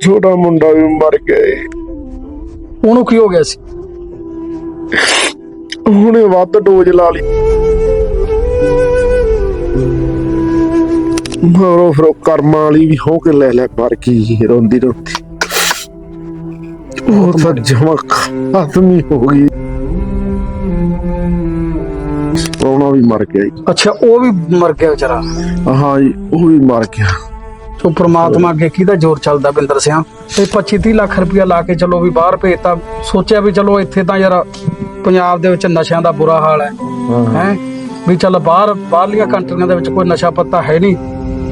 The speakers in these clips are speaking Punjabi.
ਛੋਟਾ ਮੁੰਡਾ ਵੀ ਮਰ ਗਿਆ ਏ। ਉਹਨੂੰ ਕੀ ਹੋ ਗਿਆ ਸੀ? ਉਹਨੇ ਵੱਧ ਡੋਜ਼ ਲਾ ਲਈ। ਮਾਰੋ ਫਿਰ ਉਹ ਕਰਮਾਂ ਵਾਲੀ ਵੀ ਹੋ ਕੇ ਲੈ ਲੈ ਮਰ ਗਈ ਰੋਂਦੀ ਰੋਂਦੀ। ਉਹ ਤਾਂ ਜਮਾ ਖਤਮੀ ਹੋ ਗਈ ਉਹਨਾਂ ਵੀ ਮਰ ਗਿਆ ਜੀ। ਅੱਛਾ ਉਹ ਵੀ ਮਰ ਗਿਆ ਵਿਚਾਰਾ? ਹਾਂ ਜੀ ਉਹ ਵੀ ਮਰ ਗਿਆ। ਸੋ ਪ੍ਰਮਾਤਮਾ ਅੱਗੇ ਕਿਹਦਾ ਜ਼ੋਰ ਚੱਲਦਾ ਬਿੰਦਰ ਸਿਆ? ਤੇ 25 30 ਲੱਖ ਰੁਪਇਆ ਲਾ ਕੇ ਚਲੋ ਵੀ ਬਾਹਰ ਭੇਜਤਾ। ਸੋਚਿਆ ਵੀ ਚਲੋ ਇੱਥੇ ਤਾਂ ਯਾਰ ਪੰਜਾਬ ਦੇ ਵਿੱਚ ਨਸ਼ਿਆਂ ਦਾ ਬੁਰਾ ਹਾਲ ਹੈ। ਹਾਂ। ਵੀ ਚੱਲ ਬਾਹਰ ਬਾਹਰਲੀਆਂ ਕੰਟਰੀਆਂ ਦੇ ਵਿੱਚ ਕੋਈ ਨਸ਼ਾ ਪੱਤਾ ਹੈ ਨਹੀਂ।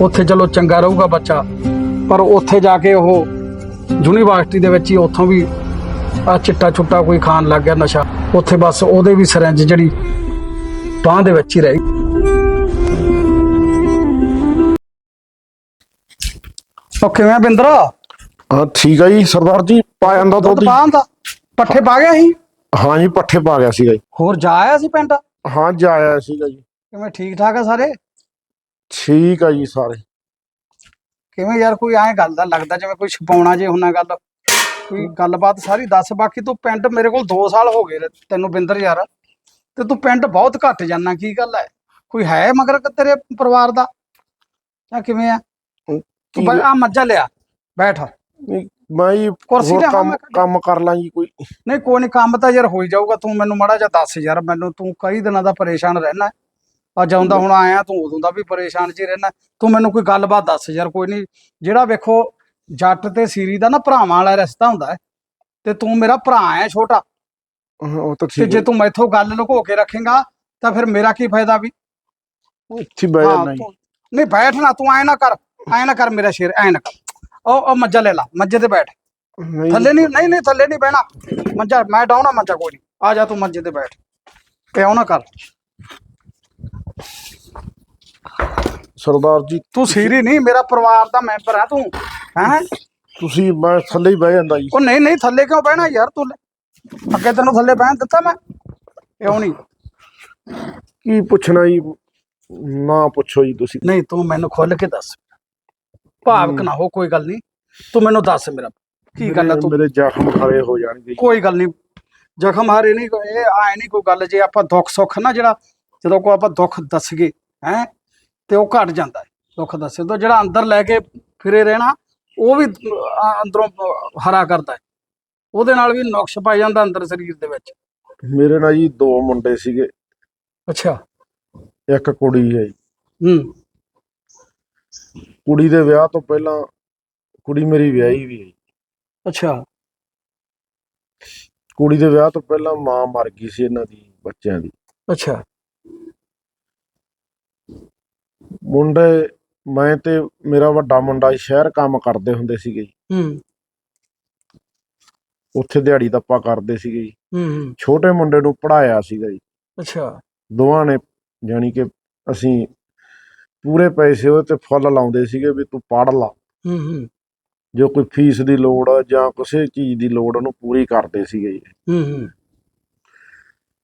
ਉੱਥੇ ਚਲੋ ਚੰਗਾ ਰਹੂਗਾ ਬੱਚਾ। ਪਰ ਉੱਥੇ ਜਾ ਕੇ ਉਹ ਯੂਨੀਵਰਸਿਟੀ ਦੇ ਵਿੱਚ ਹੀ ਉੱਥੋਂ ਵੀ ਆ ਚਿੱਟਾ ਚੁੱਟਾ ਕੋਈ ਖਾਣ ਲੱਗ ਗਿਆ ਨਸ਼ਾ। ਉੱਥੇ ਬਸ ਉਹਦੇ ਵੀ ਸਰੰਜ ਜਿਹੜੀ ਬਾਂਹ ਦੇ ਵਿੱਚ ਹੀ ਰਹੀ। ਓਕੇ ਮੈਂ ਬਿੰਦਰ? ਹਾਂ ਠੀਕ ਆ ਜੀ ਸਰਦਾਰ ਜੀ ਪਾ ਜਾਂਦਾ ਦੁੱਧ ਦੁੱਧ ਪਾਣ ਦਾ ਪੱਠੇ ਪਾ ਗਿਆ ਸੀ? ਹਾਂ ਜੀ ਪੱਠੇ ਪਾ ਗਿਆ ਸੀਗਾ ਜੀ। ਹੋਰ ਜਾ ਆਇਆ ਸੀ ਪਿੰਡ? ਹਾਂ ਜਾਇਆ ਸੀਗਾ ਜੀ। ਕਿਵੇਂ ਠੀਕ ਠਾਕ ਆ ਸਾਰੇ? ਠੀਕ ਆ ਜੀ ਸਾਰੇ। ਕਿਵੇਂ ਯਾਰ ਕੋਈ ਐਂ ਗੱਲ ਦਾ ਲੱਗਦਾ ਜਿਵੇਂ ਕੋਈ ਛਪਾਉਣਾ ਜੇ ਹੁੰਨਾ ਗੱਲ। ਕੋਈ ਗੱਲਬਾਤ ਸਾਰੀ ਦੱਸ ਬਾਕੀ ਤੂੰ ਪਿੰਡ ਮੇਰੇ ਕੋਲ 2 ਸਾਲ ਹੋ ਗਏ ਤੈਨੂੰ ਬਿੰਦਰ ਯਾਰ। ਤੇ ਤੂੰ ਪਿੰਡ ਬਹੁਤ ਘੱਟ ਜਾਣਾ ਕੀ ਗੱਲ ਹੈ ਕੋਈ ਹੈ ਮਗਰ ਕਿ ਤੇਰੇ ਪਰਿਵਾਰ ਦਾ? ਜਾਂ ਕਿਵੇਂ ਆ ਤੂੰ ਬੈ- ਆ ਮੱਝਾ ਲਿਆ ਬੈਠ। ਨਹੀਂ, ਮੈਂ ਜੀ ਕੁਰਸੀ ਹੋਰ ਲਿਆਵਾਂ ਕੰਮ ਮੈਂ? ਕੰਮ ਕਰ ਲਾਂ ਜੀ ਕੋਈ। ਨਹੀਂ ਕੋਈ ਨਹੀਂ ਕੰਮ ਤਾਂ ਯਾਰ ਹੋ ਹੀ ਜਾਊਗਾ ਤੂੰ ਮੈਨੂੰ ਮਾੜਾ ਜਿਹਾ ਦੱਸ ਯਾਰ ਮੈਨੂੰ ਤੂੰ ਕਈ ਦਿਨਾਂ ਦਾ ਪਰੇਸ਼ਾਨ ਰਹਿਣਾ। ਅੱਜ ਆਉਂਦਾ ਹੁਣ ਆਇਆ ਤੂੰ ਉਦੋਂ ਦਾ ਵੀ ਪਰੇਸ਼ਾਨ ਜੀ ਰਹਿਣਾ। ਤੂੰ ਮੈਨੂੰ ਕੋਈ ਗੱਲਬਾਤ ਦੱਸ ਯਾਰ ਕੋਈ ਨਹੀਂ। ਜਿਹੜਾ ਵੇਖੋ ਜੱਟ ਤੇ ਸੀਰੀ ਦਾ ਨਾ ਭਰਾਵਾਂ ਵਾਲਾ ਰਿਸ਼ਤਾ ਹੁੰਦਾ ਤੇ ਤੂੰ ਮੇਰਾ ਭਰਾ ਹੈ ਛੋਟਾ। ਉਹ ਤਾਂ ਤੇ ਠੀਕ ਜੇ ਤੂੰ ਮੈਥੋਂ ਗੱਲ ਲੁਕੋ ਕੇ ਰੱਖੇਗਾ ਤਾਂ ਫਿਰ ਮੇਰਾ ਕੀ ਫਾਇਦਾ ਵੀ? ਇੱਥੇ ਤੂੰ- ਨਹੀਂ ਬੈਠ ਨਾ ਤੂੰ ਐ ਨਾ ਕਰ। ਐ ਨਾ ਕਰ ਮੇਰਾ ਸ਼ੇਰ ਐ ਨਾ ਕਰ। ਉਹ ਉਹ ਮੱਝਾ ਲੈ ਲਾ ਮੱਝੇ ਤੇ ਬੈਠ। ਥੱਲੇ ਨਹੀਂ ਨਹੀਂ ਨਹੀਂ ਥੱਲੇ ਨਹੀਂ ਬਹਿਣਾ। ਮੰਜਾ ਮੈਂ ਡਾਉਣਾ ਮੰਜਾ ਕੋਈ ਨਹੀਂ। ਆ ਜਾ ਤੂੰ ਮੰਜੇ ਤੇ ਬੈਠ। ਪਿਓ ਨਾ ਕਰ। ਸਰਦਾਰ ਜੀ ਤੂੰ ਸੀਰੀ ਨਹੀਂ ਮੇਰਾ ਪਰਿਵਾਰ ਦਾ ਮੈਂਬਰ ਹੈ ਤੂੰ। ਹੈ? ਤੁਸੀਂ ਮੈਂ ਥੱਲੇ ਹੀ ਬਹਿ ਜਾਂਦਾ ਜੀ। ਉਹ ਨਹੀਂ ਨਹੀਂ ਥੱਲੇ ਕਿਉਂ ਬਹਿਣਾ ਯਾਰ ਤੂੰ? ਅੱਗੇ ਤੈਨੂੰ ਥੱਲੇ ਬਹਿਣ ਦਿੱਤਾ ਮੈਂ। ਕਿਉਂ ਨਹੀਂ? ਕੀ ਪੁੱਛਣਾ ਜੀ? ਨਾ ਪੁੱਛੋ ਜੀ ਤੁਸੀਂ। ਨਹੀਂ ਤੂੰ ਮੈਨੂੰ ਖੁੱਲ ਕੇ ਦੱਸ। ਭਾਵਕ ਨਾ ਹੋ ਕੋਈ ਗੱਲ ਨਹੀਂ। ਤੂੰ ਮੈਨੂੰ ਦੱਸ ਮੇਰਾ ਕੀ ਮੇਰੇ- ਤੂੰ? ਮੇਰੇ ਜ਼ਖਮ ਖਰੇ ਹੋ ਜਾਣਗੇ। ਕੋਈ ਗੱਲ ਨਹੀਂ। ਜ਼ਖਮ ਹਾਰੇ ਨਹੀਂ ਇਹ ਆਏ ਨਹੀਂ ਕੋਈ ਗੱਲ ਜੇ ਆਪਾਂ ਦੁੱਖ ਸੁੱਖ ਨਾ ਜਿਹੜਾ ਜਦੋਂ ਕੋ ਆਪਾਂ ਦੁੱਖ ਦੱਸਗੇ ਹੈ ਤੇ ਉਹ ਘਟ ਜਾਂਦਾ ਹੈ ਦੁੱਖ ਦੱਸੇ ਤੋਂ। ਜਿਹੜਾ ਅੰਦਰ ਲੈ ਕੇ ਫਿਰੇ ਰਹਿਣਾ ਉਹ ਵੀ ਅੰਦਰੋਂ ਹਰਾ ਕਰਦਾ ਹੈ। ਉਹਦੇ ਨਾਲ ਵੀ ਨੁਕਸ ਪਾਈ ਜਾਂਦਾ ਅੰਦਰ ਸਰੀਰ ਦੇ ਵਿੱਚ। ਮੇਰੇ ਨਾਲ ਜੀ ਦੋ ਮੁੰਡੇ ਸੀਗੇ। ਅੱਛਾ। ਇੱਕ ਕੁੜੀ ਹੈ ਜੀ। ਹੂੰ। ਕੁੜੀ ਦੇ ਵਿਆਹ ਤੋਂ ਪਹਿਲਾਂ ਕੁੜੀ ਮੇਰੀ ਵਿਆਹੀ ਵੀ ਹੈ ਜੀ। ਅੱਛਾ। ਕੁੜੀ ਦੇ ਵਿਆਹ ਤੋਂ ਪਹਿਲਾਂ ਮਾਂ ਮਰ ਗਈ ਸੀ ਇਹਨਾਂ ਦੀ ਬੱਚਿਆਂ ਦੀ। ਅੱਛਾ। ਮੁੰਡੇ ਮੈਂ ਤੇ ਮੇਰਾ ਵੱਡਾ ਮੁੰਡਾ ਸ਼ਹਿਰ ਕੰਮ ਕਰਦੇ ਹੁੰਦੇ ਸੀਗੇ ਜੀ। ਹੂੰ। ਉੱਥੇ ਦਿਹਾੜੀ ਦੱਪਾ ਕਰਦੇ ਸੀਗੇ ਜੀ। ਹੂੰ ਹੂੰ, ਛੋਟੇ ਮੁੰਡੇ ਨੂੰ ਪੜਾਇਆ ਸੀਗਾ ਜੀ। ਅੱਛਾ। ਦੋਵਾਂ ਨੇ ਜਾਣੀ ਕਿ ਅਸੀਂ ਪੂਰੇ ਪੈਸੇ ਉਹ ਤੇ ਫੁੱਲ ਲਾਉਂਦੇ ਸੀਗੇ ਵੀ ਤੂੰ ਪੜ ਲਾ। ਹੂੰ ਹੂੰ। ਜੋ ਕੋਈ ਫੀਸ ਦੀ ਲੋੜ ਆ ਜਾਂ ਕਿਸੇ ਚੀਜ਼ ਦੀ ਲੋੜ ਉਹਨੂੰ ਪੂਰੀ ਕਰਦੇ ਸੀਗੇ ਜੀ। ਹੂੰ ਹੂੰ।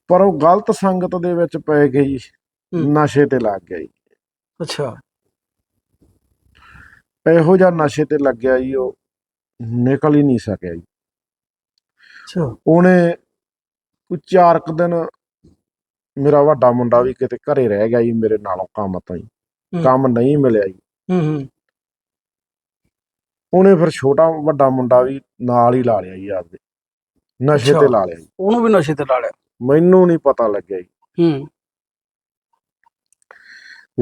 ਪਰ ਉਹ ਗਲਤ ਸੰਗਤ ਦੇ ਵਿੱਚ ਪੈ ਹੂੰ। ਨਸ਼ੇ ਤੇ ਲੱਗ ਗਿਆ ਜੀ। ਅੱਛਾ। ਇਹੋ ਜਿਹਾ ਨਸ਼ੇ ਤੇ ਲੱਗਿਆ ਜੀ ਉਹ ਨਿਕਲ ਹੀ ਨਹੀਂ ਸਕਿਆ ਜੀ। ਅੱਛਾ। ਉਹਨੇ ਕੋਈ ਚਾਰ ਦਿਨ ਮੇਰਾ ਵੱਡਾ ਮੁੰਡਾ ਵੀ ਕਿਤੇ ਘਰੇ ਰਹਿ ਗਿਆ ਜੀ ਮੇਰੇ ਨਾਲੋਂ ਕੰਮ ਤੋਂ ਜੀ ਹੂੰ। ਕੰਮ ਨਹੀਂ ਮਿਲਿਆ ਜੀ। ਹੂੰ ਹੂੰ। ਉਹਨੇ ਫਿਰ ਛੋਟਾ ਵੱਡਾ ਮੁੰਡਾ ਵੀ ਨਾਲ ਹੀ ਲਾ ਲਿਆ ਜੀ ਆਪਦੇ। ਨਸ਼ੇ ਅੱਛਾ। ਤੇ ਲਾ ਲਿਆ ਜੀ। ਉਹਨੂੰ ਵੀ ਨਸ਼ੇ ਤੇ ਲਾ ਲਿਆ? ਮੈਨੂੰ ਨਹੀਂ ਪਤਾ ਲੱਗਿਆ ਜੀ। ਹੂੰ।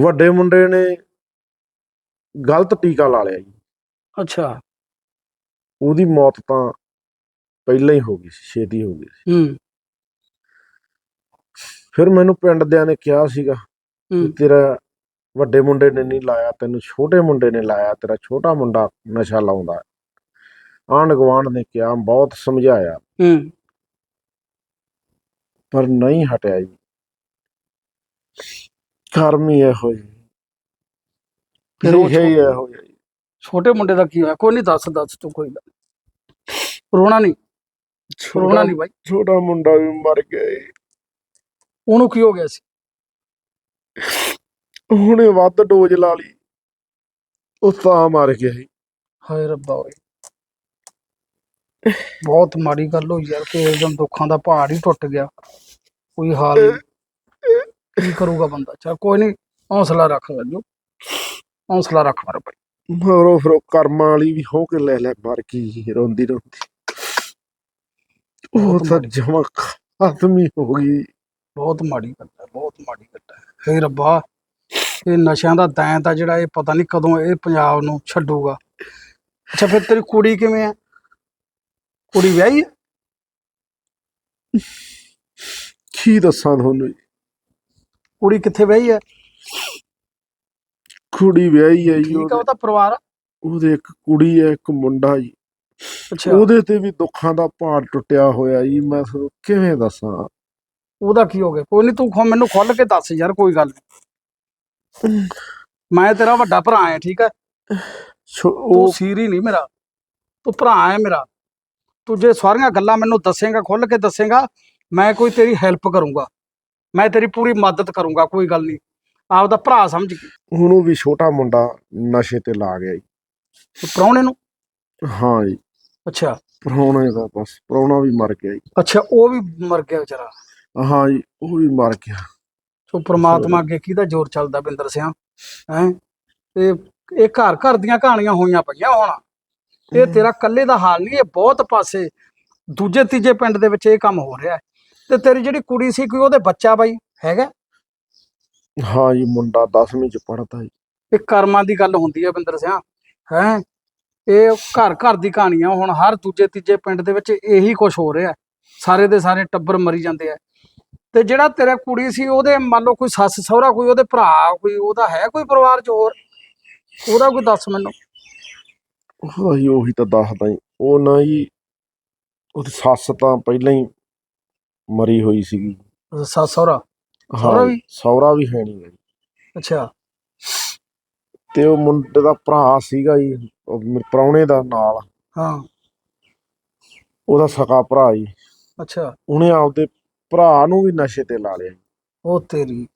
ਵੱਡੇ ਮੁੰਡੇ ਨੇ ਗਲਤ ਟੀਕਾ ਲਾ ਲਿਆ ਜੀ। ਅੱਛਾ। ਉਹਦੀ ਮੌਤ ਤਾਂ ਪਹਿਲਾਂ ਹੀ ਹੋ ਗਈ ਸੀ ਛੇਤੀ ਹੋ ਗਈ ਸੀ। ਹੂੰ। ਫਿਰ ਮੈਨੂੰ ਪਿੰਡ ਦਿਆਂ ਨੇ ਕਿਹਾ ਸੀਗਾ ਵੀ ਹੂੰ ਤੇਰਾ ਵੱਡੇ ਮੁੰਡੇ ਨੇ ਨਹੀਂ ਲਾਇਆ ਤੈਨੂੰ ਛੋਟੇ ਮੁੰਡੇ ਨੇ ਲਾਇਆ ਤੇਰਾ ਛੋਟਾ ਮੁੰਡਾ ਨਸ਼ਾ ਲਾਉਂਦਾ ਆਂਢ ਗੁਆਂਢ ਨੇ ਕਿਹਾ ਬਹੁਤ ਸਮਝਾਇਆ। ਹੂੰ। ਪਰ ਨਹੀਂ ਹਟਿਆ ਜੀ। ਕਰਮ ਹੀ ਇਹੋ ਜੀ। ਫਿਰ ਉਹ ਲਿਖਿਆ ਹੀ ਇਹੋ ਜਿਹਾ। ਜੀ ਛੋਟੇ ਮੁੰਡੇ ਦਾ ਕੀ ਹੋਇਆ? ਕੋਈ ਨਹੀਂ ਦੱਸ ਦੱਸ ਤੂੰ ਕੋਈ ਗੱਲ ਨੀ। ਰੋਣਾ ਨਹੀਂ। ਰੋਣਾ ਨਹੀਂ ਬਾਈ। ਛੋਟਾ ਮੁੰਡਾ ਵੀ ਮਰ ਗਿਆ ਏ। ਉਹਨੂੰ ਕੀ ਹੋ ਗਿਆ ਸੀ? ਹੁਣੇ ਵੱਧ ਡੋਜ਼ ਲਾ ਲਈ। ਉਹ ਤਾਂ ਗਿਆ ਸੀ। ਹਾਏ ਰੱਬਾ ਓਏ। ਬਹੁਤ ਮਾੜੀ ਗੱਲ ਹੋਈ ਯਾਰ ਕਿ ਇਕਦਮ ਦੁੱਖਾਂ ਦਾ ਪਹਾੜ ਹੀ ਟੁੱਟ ਗਿਆ। ਕੋਈ ਹਾਲ ਕੀ ਕਰੂਗਾ ਬੰਦਾ? ਚਲ ਕੋਈ ਨਹੀਂ ਹੌਸਲਾ ਰੱਖ ਲੱਜੋ ਹੌਸਲਾ ਰੱਖ ਮਰ ਭਾਈ। ਮਰੋ ਫਿਰ ਕਰਮਾਂ ਵਾਲੀ ਵੀ ਹੋ ਕੇ ਲੈ ਲੈ ਮਰ ਗਈ ਰੋਂਦੀ ਰੋਂਦੀ। ਉਹ ਤਾਂ ਜਮਾ ਖਤਮ ਹੋ ਗਈ। ਬਹੁਤ ਮਾੜੀ ਗੱਲ ਹੈ ਬਹੁਤ ਮਾੜੀ ਗੱਲ ਹੈ। ਹੇ ਰੱਬਾ। ਇਹ ਨਸ਼ਿਆਂ ਦਾ ਦੈਂਤ ਆ ਜਿਹੜਾ ਇਹ ਪਤਾ ਨਹੀਂ ਕਦੋਂ ਇਹ ਪੰਜਾਬ ਨੂੰ ਛੱਡੂਗਾ। ਅੱਛਾ ਫਿਰ ਤੇਰੀ ਕੁੜੀ ਕਿਵੇਂ ਆ? ਕੁੜੀ ਵਿਆਹੀ ਹੈ ਕੀ ਦੱਸਾਂ ਤੁਹਾਨੂੰ ਜੀ। ਕੁੜੀ ਕਿੱਥੇ ਵਿਆਹੀ ਹੈ ਕੁੜੀ ਵਿਆਹੀ ਹੈ ਜੀ ਠੀਕ ਆ ਉਹਦੇ- ਪਰਿਵਾਰ ਉਹਦੇ ਇੱਕ ਕੁੜੀ ਹੈ ਇੱਕ ਮੁੰਡਾ ਜੀ। ਅੱਛਾ। ਉਹਦੇ ਤੇ ਵੀ ਦੁੱਖਾਂ ਦਾ ਪਹਾੜ ਟੁੱਟਿਆ ਹੋਇਆ ਜੀ ਮੈਂ ਤੁਹਾਨੂੰ ਕਿਵੇਂ ਦੱਸਾਂ? ਉਹਦਾ ਕੀ ਹੋ ਗਿਆ? ਕੋਈ ਨਹੀਂ ਤੂੰ ਖੁ- ਮੈਨੂੰ ਖੁੱਲ ਕੇ ਦੱਸ ਯਾਰ ਕੋਈ ਗੱਲ ਨਹੀਂ ਮੈਂ ਤੇਰਾ ਵੱਡਾ ਭਰਾ ਆ ਠੀਕ ਹੈ? ਤੂੰ ਉਹ ਸੀਰੀ ਨਹੀਂ ਮੇਰਾ। ਤੂੰ ਭਰਾ ਹੈ ਮੇਰਾ। ਤੂੰ ਜੇ ਸਾਰੀਆਂ ਗੱਲਾਂ ਮੈਨੂੰ ਦੱਸੇਗਾ ਖੁੱਲ ਕੇ ਦੱਸੇਗਾ ਮੈਂ ਕੋਈ ਤੇਰੀ ਹੈਲਪ ਕਰੂੰਗਾ। ਮੈਂ ਤੇਰੀ ਪੂਰੀ ਮਦਦ ਕਰੂੰਗਾ ਕੋਈ ਗੱਲ ਨਹੀਂ। ਆਪਦਾ ਭਰਾ ਸਮਝ ਕੇ। ਉਹਨੂੰ ਵੀ ਛੋਟਾ ਮੁੰਡਾ ਨਸ਼ੇ ਤੇ ਲਾ ਗਿਆ ਜੀ। ਤੂੰ ਪ੍ਰਾਹੁਣੇ ਨੂੰ? ਹਾਂ ਜੀ। ਅੱਛਾ। ਪ੍ਰਾਹੁਣੇ ਦਾ ਬਸ ਪ੍ਰਾਹੁਣਾ ਵੀ ਮਰ ਗਿਆ ਜੀ। ਅੱਛਾ ਉਹ ਵੀ ਮਰ ਗਿਆ ਵਿਚਾਰਾ। ਹਾਂ ਜੀ ਉਹ ਵੀ ਮਰ ਗਿਆ। ਸੋ ਪ੍ਰਮਾਤਮਾ ਅੱਗੇ ਕਿਹਦਾ ਜ਼ੋਰ ਚੱਲਦਾ ਬਿੰਦਰ ਸਿਆ? ਹੈ? ਇਹ ਇਹ ਘਰ ਘਰ ਦੀਆਂ ਕਹਾਣੀਆਂ ਹੋਈਆਂ ਪਈਆਂ ਹੁਣ। ਇਹ ਤੇਰਾ ਇਕੱਲੇ ਦਾ ਹਾਲ ਨਹੀਂ ਇਹ ਬਹੁਤ ਪਾਸੇ ਦੂਜੇ ਤੀਜੇ ਪਿੰਡ ਦੇ ਵਿੱਚ ਇਹ ਕੰਮ ਹੋ ਰਿਹਾ। ਤੇ ਤੇਰੀ ਜਿਹੜੀ ਕੁੜੀ ਸੀ ਕੋਈ ਉਹਦੇ ਬੱਚਾ ਬਾਈ ਹੈਗਾ? ਹਾਂ ਜੀ ਮੁੰਡਾ 10ਵੀਂ ਚ ਪੜਦਾ ਜੀ। ਇਹ ਕਰਮਾਂ ਦੀ ਗੱਲ ਹੁੰਦੀ ਹੈ ਬਿੰਦਰ ਸਿਆ। ਹੈ? ਇਹ ਘਰ ਘਰ ਦੀ ਕਹਾਣੀਆਂ ਹੁਣ ਹਰ ਦੂਜੇ ਤੀਜੇ ਪਿੰਡ ਦੇ ਵਿੱਚ ਇਹੀ ਕੁਝ ਹੋ ਰਿਹਾ। ਸਾਰੇ ਦੇ ਸਾਰੇ ਟੱਬਰ ਮਰੀ ਜਾਂਦੇ ਆ। ਤੇ ਜਿਹੜਾ ਤੇਰਾ ਕੁੜੀ ਸੀ ਉਹਦੇ ਮੰਨ ਲਓ ਕੋਈ ਸੱਸ ਸਹੁਰਾ ਕੋਈ ਉਹਦੇ ਭਰਾ ਕੋਈ ਉਹਦਾ ਹੈ ਕੋਈ ਪਰਿਵਾਰ ਚ ਹੋਰ? ਉਹਦਾ ਕੋਈ ਦੱਸ ਮੈਨੂੰ। ਹਾਂ ਜੀ ਉਹੀ ਤਾਂ ਦੱਸਦਾ ਜੀ। ਉਹ ਨਾ ਜੀ ਉਹਦੀ ਸੱਸ ਤਾਂ ਪਹਿਲਾਂ ਹੀ ਮਰੀ ਹੋਈ ਸੀਗੀ। ਸੱਸ ਸਹੁਰਾ? ਸਹੁਰਾ ਹਾਂ ਵੀ? ਸਹੁਰਾ ਵੀ ਹੈ ਨਹੀਂ ਜੀ। ਅੱਛਾ। ਤੇ ਉਹ ਮੁੰਡੇ ਦਾ ਭਰਾ ਸੀਗਾ ਜੀ ਉਹ ਮੇਰੇ ਪ੍ਰਾਹੁਣੇ ਦਾ ਨਾਲ। ਹਾਂ। ਉਹਦਾ ਸਕਾ ਭਰਾ ਜੀ। ਅੱਛਾ। ਉਹਨੇ ਆਪਦੇ ਭਰਾ ਨੂੰ ਵੀ ਨਸ਼ੇ ਤੇ ਲਾ ਲਿਆ। ਉਹ ਤੇਰੀ।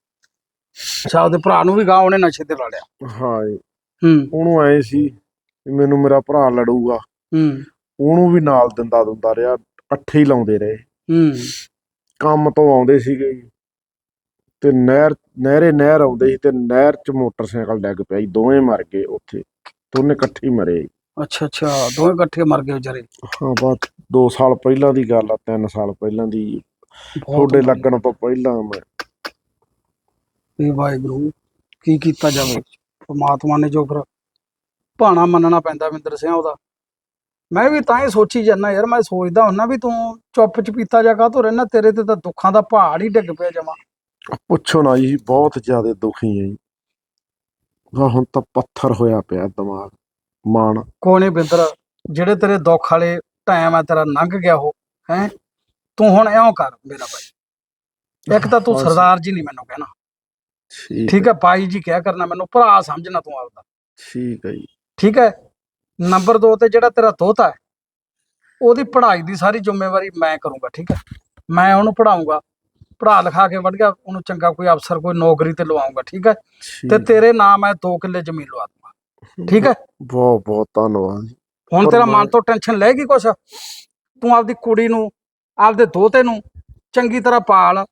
ਅੱਛਾ ਉਹਦੇ ਭਰਾ ਨੂੰ ਵੀ ਗਾਹ ਉਹਨੇ ਨਸ਼ੇ ਤੇ ਲਾ ਲਿਆ। ਹਾਂ ਜੀ। ਹੂੰ। ਉਹਨੂੰ ਐ ਸੀ ਵੀ ਮੈਨੂੰ ਮੇਰਾ ਭਰਾ ਲੜੂਗਾ। ਹੂੰ। ਉਹਨੂੰ ਵੀ ਨਾਲ ਦਿੰਦਾ ਦਿੰਦਾ ਰਿਹਾ ਇਕੱਠੇ ਹੀ ਲਾਉਂਦੇ ਰਹੇ। ਹੂੰ। ਕੰਮ ਤੋਂ ਆਉਂਦੇ ਸੀਗੇ ਜੀ। ਤੇ ਨਹਿਰ ਨਹਿਰੇ ਨਹਿਰ ਆਉਂਦੇ ਸੀ ਤੇ ਨਹਿਰ 'ਚ ਮੋਟਰਸਾਈਕਲ ਡਿੱਗ ਪਿਆ ਜੀ। ਦੋਵੇਂ ਮਰ ਗਏ ਉੱਥੇ। ਦੋਨੇ ਇਕੱਠੇ ਹੀ ਮਰੇ ਜੀ। ਅੱਛਾ ਅੱਛਾ। ਦੋਵੇਂ ਇਕੱਠੇ ਮਰ ਗਏ ਵਿਚਾਰੇ। ਹਾਂ ਬਸ 2 ਸਾਲ ਪਹਿਲਾਂ ਦੀ ਗੱਲ ਆ 3 ਸਾਲ ਪਹਿਲਾਂ ਦੀ ਤੁਹਾਡੇ ਲੱਗਣ ਤੋਂ ਪਹਿਲਾਂ ਮੈਂ। ਇਹ ਵਾਹਿਗੁਰੂ ਕੀ ਕੀਤਾ ਜਾਵੇ? ਪਰਮਾਤਮਾ ਨੇ ਜੋ ਫਿਰ ਭਾਣਾ ਮੰਨਣਾ ਪੈਂਦਾ ਵਿੰਦਰ ਸਿੰਘ ਉਹਦਾ। ਮੈਂ ਵੀ ਤਾਂ ਹੀ ਸੋਚੀ ਜਾਂਦਾ ਯਾਰ ਮੈਂ ਸੋਚਦਾ ਹੁੰਨਾ ਵੀ ਤੂੰ ਚੁੱਪ ਚਪੀਤਾ ਜਾ ਕਾਹਤੋਂ ਰਹਿਣਾ ਤੇਰੇ ਤੇ ਤਾਂ ਦੁੱਖਾਂ ਦਾ ਪਹਾੜ ਹੀ ਡਿੱਗ ਪਿਆ ਜਮਾ। ਪੁੱਛੋ ਨਾ ਜੀ ਬਹੁਤ ਜ਼ਿਆਦਾ ਦੁਖੀ ਹਾਂ ਜੀ। ਹੁਣ ਤਾਂ ਪੱਥਰ ਹੋਇਆ ਪਿਆ ਦਿਮਾਗ ਮਨ ਕੋਨੇ ਬਿੰਦਰ ਜਿਹੜੇ ਤੇਰੇ ਦੁੱਖ ਵਾਲੇ ਟਾਈਮ ਆ ਤੇਰਾ ਲੰਘ ਗਿਆ ਉਹ ਹੈ? ਤੂੰ ਹੁਣ ਇਉਂ ਕਰ ਮੇਰਾ ਭਾਈ। ਇੱਕ ਤਾਂ ਤੂੰ ਸਰਦਾਰ ਜੀ ਨਹੀਂ ਮੈਨੂੰ ਕਹਿਣਾ। ਠੀਕ ਹੈ। ਬਾਈ ਜੀ ਕਿਹਾ ਕਰਨਾ ਮੈਨੂੰ ਭਰਾ ਸਮਝਣਾ ਤੂੰ ਆਪਦਾ। ਠੀਕ ਹੈ ਜੀ। ਠੀਕ ਹੈ ਨੰਬਰ 2 ਤੇ ਜਿਹੜਾ ਤੇਰਾ ਦੋਤਾ ਹੈ ਉਹਦੀ ਪੜ੍ਹਾਈ ਦੀ ਸਾਰੀ ਜ਼ਿੰਮੇਵਾਰੀ ਮੈਂ ਕਰੂੰਗਾ ਠੀਕ ਹੈ। ਮੈਂ ਉਹਨੂੰ ਪੜਾਉਂਗਾ ਪੜ੍ਹਾ ਲਿਖਾ ਕੇ ਵੜ ਗਿਆ ਉਹਨੂੰ ਚੰਗਾ ਕੋਈ ਅਫਸਰ ਕੋਈ ਨੌਕਰੀ ਤੇ ਲਵਾਉਂਗਾ ਠੀਕ ਹੈ। ਤੇ ਤੇਰੇ ਨਾਮ ਮੈਂ 2 ਕਿੱਲੇ ਜ਼ਮੀਨ ਲਵਾ ਦੂੰਗਾ ਠੀਕ ਹੈ। ਬਹੁਤ ਬਹੁਤ ਧੰਨਵਾਦ ਜੀ। ਹੁਣ ਤੇਰਾ ਮਨ ਤੋਂ ਟੈਨਸ਼ਨ ਲੈ ਗਈ ਕੁਛ? ਤੂੰ ਆਪਦੀ ਕੁੜੀ ਨੂੰ ਆਪਦੇ ਦੋਤੇ ਨੂੰ ਚੰਗੀ ਤਰ੍ਹਾਂ ਪਾਲ,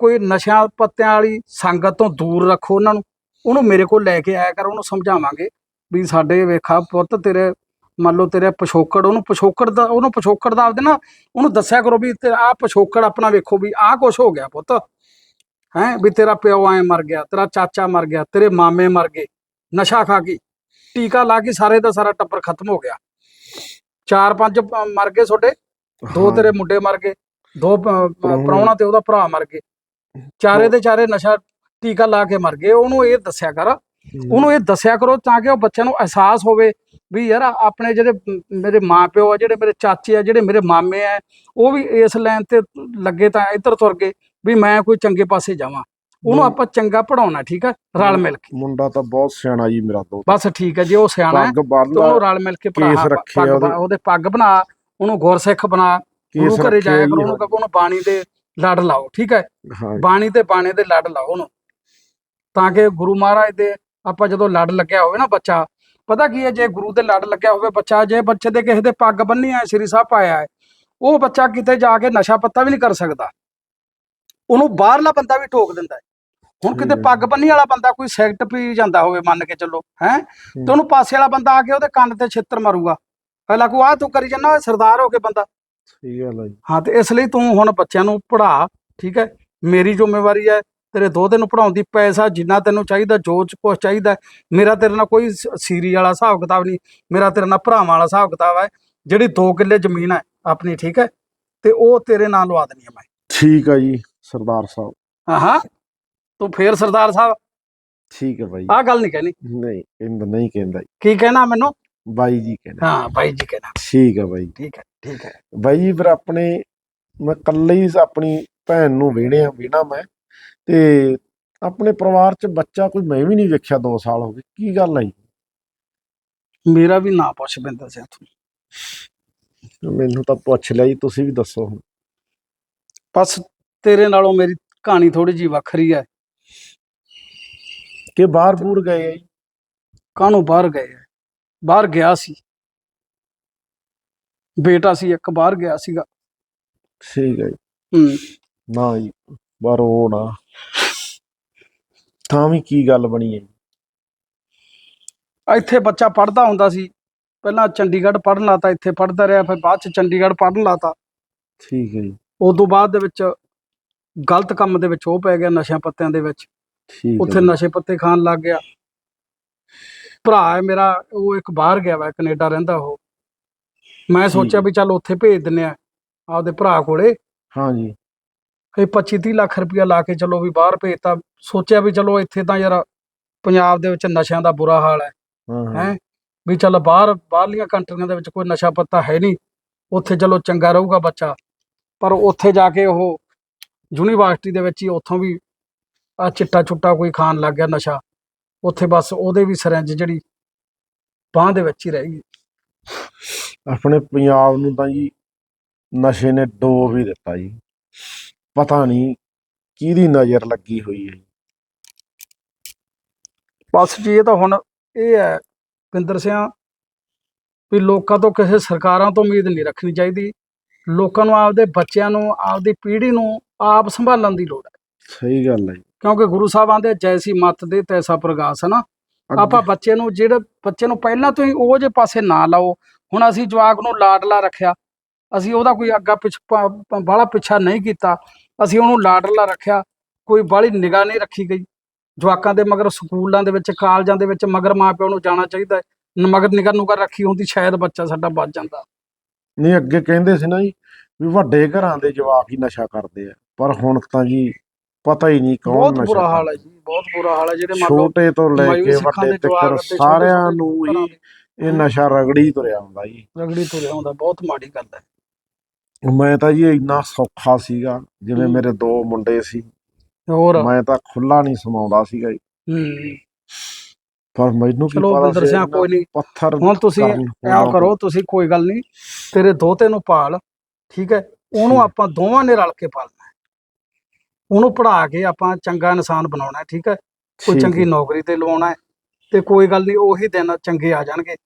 ਕੋਈ ਨਸ਼ਿਆਂ ਪੱਤਿਆਂ ਵਾਲੀ ਸੰਗਤ ਤੋਂ ਦੂਰ ਰੱਖੋ ਉਹਨਾਂ ਨੂੰ, ਉਹਨੂੰ ਮੇਰੇ ਕੋਲ ਲੈ ਕੇ ਆਇਆ ਕਰ, ਉਹਨੂੰ ਸਮਝਾਵਾਂਗੇ ਵੀ ਸਾਡੇ ਵੇਖਾ ਪੁੱਤ ਤੇਰੇ, ਮੰਨ ਲਓ ਤੇਰੇ ਪਿਛੋਕੜ, ਉਹਨੂੰ ਪਿਛੋਕੜ ਦਾ, ਉਹਨੂੰ ਪਿਛੋਕੜ ਦਾ ਆਪਦੇ ਨਾ ਉਹਨੂੰ ਦੱਸਿਆ ਕਰੋ ਵੀ ਤੇਰਾ ਆਹ ਪਿਛੋਕੜ ਆਪਣਾ ਵੇਖੋ ਵੀ ਆਹ ਕੁਛ ਹੋ ਗਿਆ ਪੁੱਤ। ਹੈ, ਵੀ ਤੇਰਾ ਪਿਓ ਐ ਮਰ ਗਿਆ, ਤੇਰਾ ਚਾਚਾ ਮਰ ਗਿਆ, ਤੇਰੇ ਮਾਮੇ ਮਰ ਗਏ, ਨਸ਼ਾ ਖਾ ਕੇ ਟੀਕਾ ਲਾ ਕੇ ਸਾਰੇ ਦਾ ਸਾਰਾ ਟੱਬਰ ਖਤਮ ਹੋ ਗਿਆ। ਚਾਰ ਪੰਜ ਮਰ ਗਏ ਤੁਹਾਡੇ। ਦੋ ਤੇਰੇ ਮੁੰਡੇ ਮਰ ਗਏ ਦੋ ਪ੍ਰਾਹੁਣੇ। ਤੇ ਉਹਦਾ ਭਰਾ ਮਰ ਗਏ। ਚਾਰੇ ਦੇ ਚਾਰੇ ਨਸ਼ਾ ਟੀਕਾ ਲਾ ਕੇ ਮਰ ਗਏ। ਉਹਨੂੰ ਇਹ ਦੱਸਿਆ ਕਰ ਉਹਨੂੰ ਇਹ ਦੱਸਿਆ ਕਰੋ ਤਾਂ ਕਿ ਉਹ ਬੱਚਿਆਂ ਨੂੰ ਅਹਿਸਾਸ ਹੋਵੇ ਵੀ ਯਾਰ ਆਪਣੇ ਜਿਹੜੇ ਮ- ਮੇਰੇ ਮਾਪਿਓ ਆ ਜਿਹੜੇ ਮੇਰੇ ਚਾਚੇ ਆ ਜਿਹੜੇ ਮੇਰੇ ਮਾਮੇ ਆ ਉਹ ਵੀ ਇਸ ਲਾਈਨ ਤੇ ਲੱਗੇ ਤਾਂ ਇੱਧਰ ਤੁਰ ਗਏ ਵੀ ਮੈਂ ਕੋਈ ਚੰਗੇ ਪਾਸੇ ਜਾਵਾਂ। ਉਹਨੂੰ। ਆਪਾਂ ਚੰਗਾ ਪੜਾਉਣਾ ਠੀਕ ਹੈ ਰਲ ਮਿਲ ਕੇ। ਮੁੰਡਾ ਤਾਂ ਬਹੁਤ ਸਿਆਣਾ ਜੀ ਮੇਰਾ ਦੋ ਬਸ ਠੀਕ ਹੈ ਜੇ ਉਹ ਸਿਆਣਾ ਹੈ। ਤੇ ਉਹਨੂੰ ਰਲ ਮਿਲ ਕੇ ਪੜਾ ਉਹਦੇ ਪੱਗ ਬਣਾ। ਉਹਨੂੰ ਗੁਰਸਿੱਖ ਬਣਾ ਕੇਸ ਘਰੇ ਜਾਇਆ ਕਰੋ ਉਹਨੂੰ ਕਹੋ ਉਹਨੂੰ ਬਾਣੀ ਦੇ ਲੜ ਲਾਓ ਠੀਕ ਹੈ? ਬਾਣੀ ਤੇ ਬਾਣੇ ਦੇ ਲੜ ਲਾਓ ਉਹਨੂੰ। ਤਾਂ ਕਿ ਗੁਰੂ ਮਹਾਰਾਜ ਦੇ ਆਪਾਂ ਜਦੋਂ ਲੜ ਲੱਗਿਆ ਹੋਵੇ ਨਾ ਬੱਚਾ ਪਤਾ ਕੀ ਹੈ ਜੇ ਗੁਰੂ ਦੇ ਲੜ ਲੱਗਿਆ ਹੋਵੇ ਬੱਚਾ ਜੇ ਬੱਚੇ ਦੇ ਕਿਸੇ ਦੇ ਪੱਗ ਬੰਨੀ ਹੈ ਸ੍ਰੀ ਸਾਹਿਬ ਪਾਇਆ ਹੈ ਉਹ ਬੱਚਾ ਕਿਤੇ ਜਾ ਕੇ ਨਸ਼ਾ ਪੱਤਾ ਵੀ ਨਹੀਂ ਕਰ ਸਕਦਾ। ਉਹਨੂੰ ਬਾਹਰਲਾ ਬੰਦਾ ਵੀ ਠੋਕ ਦਿੰਦਾ ਹੈ। ਹੁਣ ਕਿਤੇ। ਪੱਗ ਬੰਨੀ ਵਾਲਾ ਬੰਦਾ ਕੋਈ ਸਿਗਰਟ ਪੀ ਜਾਂਦਾ ਹੋਵੇ ਮੰਨ ਕੇ ਚੱਲੋ ਹੈ? ਤੇ ਉਹਨੂੰ ਪਾਸੇ ਵਾਲਾ ਬੰਦਾ ਆ ਕੇ ਉਹਦੇ ਕੰਨ ਤੇ ਛਿੱਤਰ ਮਾਰੂਗਾ। ਪਹਿਲਾਂ ਕੋ ਆ ਤੂੰ ਕਰੀ ਜਾਂਦਾ ਸਰਦਾਰ ਹੋ ਕੇ ਬੰਦਾ। ਸਹੀ ਗੱਲ ਹੈ ਜੀ। ਹਾਂ ਤੇ ਇਸ ਲਈ ਤੂੰ ਹੁਣ ਬੱਚਿਆਂ ਨੂੰ ਪੜ੍ਹਾ ਠੀਕ ਹੈ? ਮੇਰੀ ਜ਼ਿੰਮੇਵਾਰੀ ਹੈ ਤੇਰੇ ਦੋਤੇ ਨੂੰ ਪੜਾਉਣ ਦੀ ਪੈਸਾ ਜਿੰਨਾ ਤੈਨੂੰ ਚਾਹੀਦਾ ਜੋ ਕੁਝ ਚਾਹੀਦਾ। ਮੇਰਾ ਤੇਰੇ ਨਾਲ ਕੋਈ ਸੀਰੀ ਵਾਲਾ ਹਿਸਾਬ ਕਿਤਾਬ ਨਹੀਂ ਮੇਰਾ ਤੇਰੇ ਨਾਲ ਭਰਾਵਾਂ ਵਾਲਾ ਹਿਸਾਬ ਕਿਤਾਬ ਹੈ ਜਿਹੜੀ 2 ਕਿੱਲੇ ਜ਼ਮੀਨ ਹੈ ਆਪਣੀ ਠੀਕ ਹੈ? ਤੇ ਉਹ ਤੇਰੇ ਨਾਂ ਲਵਾ ਦੇਣੀ ਹੈ ਮੈਂ। ਠੀਕ ਹੈ ਜੀ ਸਰਦਾਰ ਸਾਹਿਬ। ਹਾਂ ਹਾਂ ਤੂੰ ਫੇਰ ਸਰਦਾਰ ਸਾਹਿਬ। ਠੀਕ ਹੈ ਬਾਈ। ਆਹ ਗੱਲ ਨਹੀਂ ਕਹਿਣੀ। ਨਹੀਂ ਇਹਦਾ ਨਹੀਂ ਕਹਿੰਦਾ। ਕੀ ਕਹਿਣਾ ਮੈਨੂੰ? ਬਾਈ ਜੀ ਕਹਿੰਦਾ। ਹਾਂ ਬਾਈ ਜੀ ਕਹਿਣਾ ਠੀਕ ਹੈ ਬਾਈ। ਠੀਕ ਹੈ ਠੀਕ ਹੈ ਬਾਈ ਜੀ ਫਿਰ ਆਪਣੇ ਮੈਂ ਇਕੱਲੇ ਹੀ ਆਪਣੀ ਭੈਣ ਨੂੰ ਵੇਣਿਆ ਵੇਣਾ ਮੈਂ। ਤੇ ਆਪਣੇ ਪਰਿਵਾਰ ਚ ਬੱਚਾ ਕੋਈ ਮੈਂ ਵੀ ਨਹੀਂ ਵੇਖਿਆ 2 ਸਾਲ ਹੋ ਗਏ। ਕੀ ਗੱਲ ਹੈ ਜੀ? ਮੇਰਾ ਵੀ ਨਾਂ ਪੁੱਛ ਬਿੰਦਰ ਸਿੰਘ ਤੂੰ ਮੈਨੂੰ ਤਾਂ ਪੁੱਛ ਲਿਆ ਜੀ ਤੁਸੀਂ ਵੀ ਦੱਸੋ ਹੁਣ। ਬਸ ਤੇਰੇ ਨਾਲੋਂ ਮੇਰੀ ਕਹਾਣੀ ਥੋੜੀ ਜੀ ਵੱਖਰੀ ਹੈ ਕਿ ਬਾਹਰ ਬੂਰ ਗਏ ਆ ਜੀ? ਕਾਹਨੂੰ ਬਾਹਰ ਗਏ ਆ? ਬਾਹਰ ਗਿਆ ਸੀ। ਬੇਟਾ ਸੀ ਇੱਕ ਬਾਹਰ ਗਿਆ ਸੀਗਾ। ਠੀਕ ਹੈ ਜੀ। ਹੂੰ। ਨਾ ਜੀ ਪਰ ਉਹ ਨਾ। ਤਾਂ ਵੀ ਕੀ ਗੱਲ ਬਣੀ ਹੈ ਜੀ? ਇੱਥੇ ਬੱਚਾ ਪੜਦਾ ਹੁੰਦਾ ਸੀ। ਪਹਿਲਾਂ ਚੰਡੀਗੜ੍ਹ ਪੜਨ ਲਾਤਾ ਇੱਥੇ ਪੜਦਾ ਰਿਹਾ ਫਿਰ ਬਾਅਦ ਚ ਚੰਡੀਗੜ੍ਹ ਪੜਨ ਲਾਤਾ। ਠੀਕ ਹੈ ਜੀ। ਉਦੋਂ ਬਾਅਦ ਦੇ ਵਿੱਚ ਗਲਤ ਕੰਮ ਦੇ ਵਿੱਚ ਉਹ ਪੈ ਗਿਆ ਨਸ਼ਿਆਂ ਪੱਤਿਆਂ ਦੇ ਵਿੱਚ। ਠੀਕ ਹੈ ਉੱਥੇ ਜੀ। ਨਸ਼ੇ ਪੱਤੇ ਖਾਣ ਲੱਗ ਗਿਆ। ਭਰਾ ਹੈ ਮੇਰਾ ਉਹ ਇੱਕ ਬਾਹਰ ਗਿਆ ਵਾ ਕੈਨੇਡਾ ਰਹਿੰਦਾ ਉਹ। ਮੈਂ ਸੋਚਿਆ ਵੀ ਚੱਲ ਉੱਥੇ ਭੇਜ ਦਿੰਨੇ ਆ ਆਪਦੇ ਭਰਾ ਕੋਲੇ। ਹਾਂ ਜੀ ਇਹ 25 30 ਲੱਖ ਰੁਪਇਆ ਲਾ ਕੇ ਚਲੋ ਵੀ ਬਾਹਰ ਭੇਜਤਾ। ਸੋਚਿਆ ਵੀ ਚਲੋ ਇੱਥੇ ਤਾਂ ਯਾਰ ਪੰਜਾਬ ਦੇ ਵਿੱਚ ਨਸ਼ਿਆਂ ਦਾ ਬੁਰਾ ਹਾਲ ਹੈ। ਹਾਂ ਹਾਂ। ਹੈ? ਵੀ ਚੱਲ ਬਾਹਰ ਬਾਹਰਲੀਆਂ ਕੰਟਰੀਆਂ ਦੇ ਵਿੱਚ ਕੋਈ ਨਸ਼ਾ ਪੱਤਾ ਹੈ ਨਹੀਂ। ਉੱਥੇ ਚਲੋ ਚੰਗਾ ਰਹੂਗਾ ਬੱਚਾ। ਪਰ ਉੱਥੇ ਜਾ ਕੇ ਉਹ ਯੂਨੀਵਰਸਿਟੀ ਦੇ ਵਿੱਚ ਹੀ ਉੱਥੋਂ ਵੀ ਆ ਚਿੱਟਾ ਚੁੱਟਾ ਕੋਈ ਖਾਣ ਲੱਗ ਗਿਆ ਨਸ਼ਾ। ਉੱਥੇ ਬਸ ਉਹਦੇ ਵੀ ਸਰੰਜ ਜਿਹੜੀ ਬਾਂਹ ਦੇ ਵਿੱਚ ਹੀ ਰਹਿ ਗਈ ਆਪਣੇ ਪੰਜਾਬ ਨੂੰ ਤਾਂ ਜੀ ਨਸ਼ੇ ਨੇ ਡੋਬ ਹੀ ਦਿੱਤਾ ਜੀ ਪਤਾ ਨਹੀਂ ਕਿਹਦੀ ਨਜ਼ਰ ਲੱਗੀ ਹੋਈ ਹੈ। ਬਸ ਜੀ ਇਹ ਤਾਂ ਹੁਣ ਇਹ ਹੈ ਪਿੰਦਰ ਸਿਆਂ ਵੀ ਲੋਕਾਂ ਤੋਂ ਕਿਸੇ ਸਰਕਾਰਾਂ ਤੋਂ ਉਮੀਦ ਨਹੀਂ ਰੱਖਣੀ ਚਾਹੀਦੀ ਲੋਕਾਂ ਨੂੰ ਆਪਦੇ ਬੱਚਿਆਂ ਨੂੰ ਆਪਦੀ ਪੀੜ੍ਹੀ ਨੂੰ ਆਪ ਸੰਭਾਲਣ ਦੀ ਲੋੜ ਹੈ ਸਹੀ ਗੱਲ ਹੈ ਜੀ। ਕਿਉਂਕਿ ਗੁਰੂ ਸਾਹਿਬ ਆਂਦੇ ਜੈਸੀ ਮੱਤ ਦੇ ਤੈਸਾ ਪ੍ਰਗਾਸ ਹੈ ਨਾ ਅੱਗੇ- ਆਪਾਂ ਬੱਚੇ ਨੂੰ ਜਿਹੜੇ ਬੱਚੇ ਨੂੰ ਪਹਿਲਾਂ ਤੋਂ ਹੀ ਉਹ ਜੇ ਪਾਸੇ ਨਾ ਲਾਓ ਹੁਣ ਅਸੀਂ ਜਵਾਕ ਨੂੰ ਲਾਡਲਾ ਰੱਖਿਆ ਅਸੀਂ ਉਹਦਾ ਕੋਈ ਅੱਗਾ ਪਿਛ ਬਾਹਲਾ ਪਿੱਛਾ ਨਹੀਂ ਕੀਤਾ ਅਸੀਂ ਉਹਨੂੰ ਲਾਡਲਾ ਰੱਖਿਆ ਕੋਈ ਬਾਹਲੀ ਨਿਗਾਹ ਨਹੀਂ ਰੱਖੀ ਗਈ। ਜਵਾਕਾਂ ਦੇ ਮਗਰ ਸਕੂਲਾਂ ਦੇ ਵਿੱਚ ਕਾਲਜਾਂ ਦੇ ਵਿੱਚ ਮਗਰ ਮਾਪਿਆਂ ਨੂੰ ਜਾਣਾ ਚਾਹੀਦਾ ਹੈ ਨ- ਮਗਰ ਨਿਗਾਹ ਨੂਗਾਹ ਰੱਖੀ ਹੁੰਦੀ ਸ਼ਾਇਦ ਬੱਚਾ ਸਾਡਾ ਬਚ ਜਾਂਦਾ। ਨਹੀਂ ਅੱਗੇ ਕਹਿੰਦੇ ਸੀ ਨਾ ਜੀ ਵੀ ਵੱਡੇ ਘਰਾਂ ਦੇ ਜਵਾਕ ਹੀ ਨਸ਼ਾ ਕਰਦੇ ਆ ਪਰ ਹੁਣ ਤਾਂ ਜੀ ਪਤਾ ਹੀ ਨਹੀਂ ਕੌਣ ਬਹੁਤ ਨਸ਼ਾ ਬੁਰਾ ਹਾਲ ਹੈ। ਜੀ ਬਹੁਤ ਬੁਰਾ ਹਾਲ ਹੈ। ਜਿਹੜੇ ਮੰਨ ਲਓ ਛੋਟੇ ਤੋਂ ਲੈ ਮਾਈ ਕੇ ਸਿੱਖਾਂ ਵੱਡੇ ਜਵਾਕ ਤੱਕ ਅਤੇ ਸਾਰਿਆਂ ਨੂੰ ਹੀ ਇਹ ਨਸ਼ਾ ਰਗੜੀ ਤੁਰਿਆ ਹੁੰਦਾ ਜੀ। ਰਗੜੀ ਤੁਰਿਆ ਹੁੰਦਾ ਬਹੁਤ ਮਾੜੀ ਗੱਲ ਹੈ। ਮੈਂ ਤਾਂ ਜੀ ਇੰਨਾ ਸੌਖਾ ਸੀਗਾ ਜਿਵੇਂ ਹੂੰ। ਮੇਰੇ ਦੋ ਮੁੰਡੇ ਸੀ। ਹੋਰ? ਮੈਂ ਤਾਂ ਖੁੱਲਾ ਨਹੀਂ ਸਮਾਉਂਦਾ ਸੀਗਾ ਜੀ। ਹੂੰ। ਪਰ ਮੈਨੂੰ ਕੀ ਚਲੋ ਪਤਾ ਬਿੰਦਰ ਸੀ ਸਿੰਘ ਕੋਈ ਨਹੀਂ। ਪੱਥਰ ਹੁਣ ਤੁਸੀਂ ਕਰਨ ਐਂ ਹੋਣਾ ਕਰੋ ਤੁਸੀਂ ਕੋਈ ਗੱਲ ਨਹੀਂ। ਤੇਰੇ ਦੋਤੇ ਨੂੰ ਪਾਲ ਠੀਕ ਹੈ? ਉਹਨੂੰ। ਆਪਾਂ ਦੋਵਾਂ ਨੇ ਰਲ ਕੇ ਪਾਲਣਾ ਹੈ। ਉਹਨੂੰ ਪੜ੍ਹਾ ਕੇ ਆਪਾਂ ਚੰਗਾ ਇਨਸਾਨ ਬਣਾਉਣਾ ਹੈ ਠੀਕ ਹੈ? ਕੋਈ ਠੀਕ ਚੰਗੀ ਹੈ। ਨੌਕਰੀ ਤੇ ਲਵਾਉਣਾ ਹੈ ਤੇ ਕੋਈ ਗੱਲ ਨਹੀਂ ਉਹੀ ਦਿਨ ਚੰਗੇ ਆ ਜਾਣਗੇ।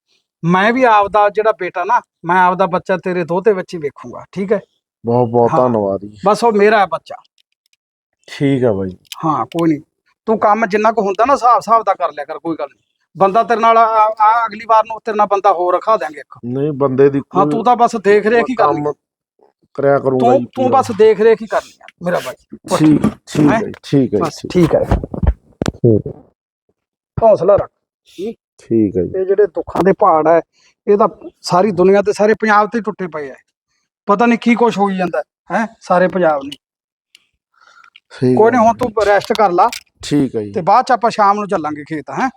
ਮੈਂ ਵੀ ਆਪਦਾ ਜਿਹੜਾ ਬੇਟਾ ਨਾ ਮੈਂ ਆਪਦਾ ਬੱਚਾ ਤੇਰੇ ਦੋਤੇ ਵਿੱਚ ਹੀ ਵੇਖੂੰਗਾ ਠੀਕ ਹੈ? ਬਹੁਤ ਬਹੁਤ ਹਾਂ। ਧੰਨਵਾਦ ਜੀ। ਬਸ ਉਹ ਮੇਰਾ ਹੈ ਬੱਚਾ। ਠੀਕ ਆ ਬਾਈ। ਹਾਂ ਕੋਈ ਨਹੀਂ। ਤੂੰ ਕੰਮ ਜਿੰਨਾ ਕੁ ਹੁੰਦਾ ਨਾ ਹਿਸਾਬ ਹਿਸਾਬ ਦਾ ਕਰ ਲਿਆ ਕਰ ਕੋਈ ਗੱਲ ਨਹੀਂ। ਬੰਦਾ ਤੇਰੇ ਨਾਲ ਆ ਆ ਅਗਲੀ ਵਾਰ ਨੂੰ ਤੇਰੇ ਨਾਲ ਬੰਦਾ ਹੋਰ ਰਖਾ ਦਿਆਂਗੇ ਇੱਕ। ਨਹੀਂ ਬੰਦੇ ਦੀ ਹਾਂ ਕੋਈ ਤੂੰ ਤਾਂ ਬਸ ਦੇਖ ਰੇਖ ਹੀ ਕਰਨੀ। ਕੰਮ ਕਰਿਆ ਕਰੂੰਗਾ ਤੂੰ ਜੀ ਤੂੰ ਪੂਰਾ। ਬਸ ਦੇਖ ਰੇਖ ਹੀ ਕਰਨੀ ਆ। ਮੇਰਾ ਭਾਈ ਠੀਕ ਠੀਕ ਹੈਂ? ਹੈ ਜੀ, ਠੀਕ ਹੈ ਬਸ ਜੀ, ਠੀਕ ਹੈ। ਠੀਕ ਹੈ। ਹੌਸਲਾ ਰੱਖ। ਠੀਕ ਹੈ ਜੀ। ਇਹ ਜਿਹੜੇ ਦੁੱਖਾਂ ਦੇ ਪਹਾੜ ਹੈ ਇਹ ਤਾਂ ਸਾਰੀ ਦੁਨੀਆ ਤੇ ਸਾਰੇ ਪੰਜਾਬ ਤੇ ਟੁੱਟੇ ਪਏ ਆ। ਪਤਾ ਨਹੀਂ ਕੀ ਕੁਝ ਹੋਈ ਜਾਂਦਾ ਹੈ? ਸਾਰੇ ਪੰਜਾਬ ਨੂੰ। ਠੀਕ ਕੋਈ ਹੈ ਨਹੀਂ ਹੁਣ ਤੂੰ ਰੈਸਟ ਕਰ ਲਾ। ਠੀਕ ਹੈ ਜੀ। ਤੇ ਬਾਅਦ ਚ ਆਪਾਂ ਸ਼ਾਮ ਨੂੰ ਚੱਲਾਂਗੇ ਖੇਤ ਹੈ?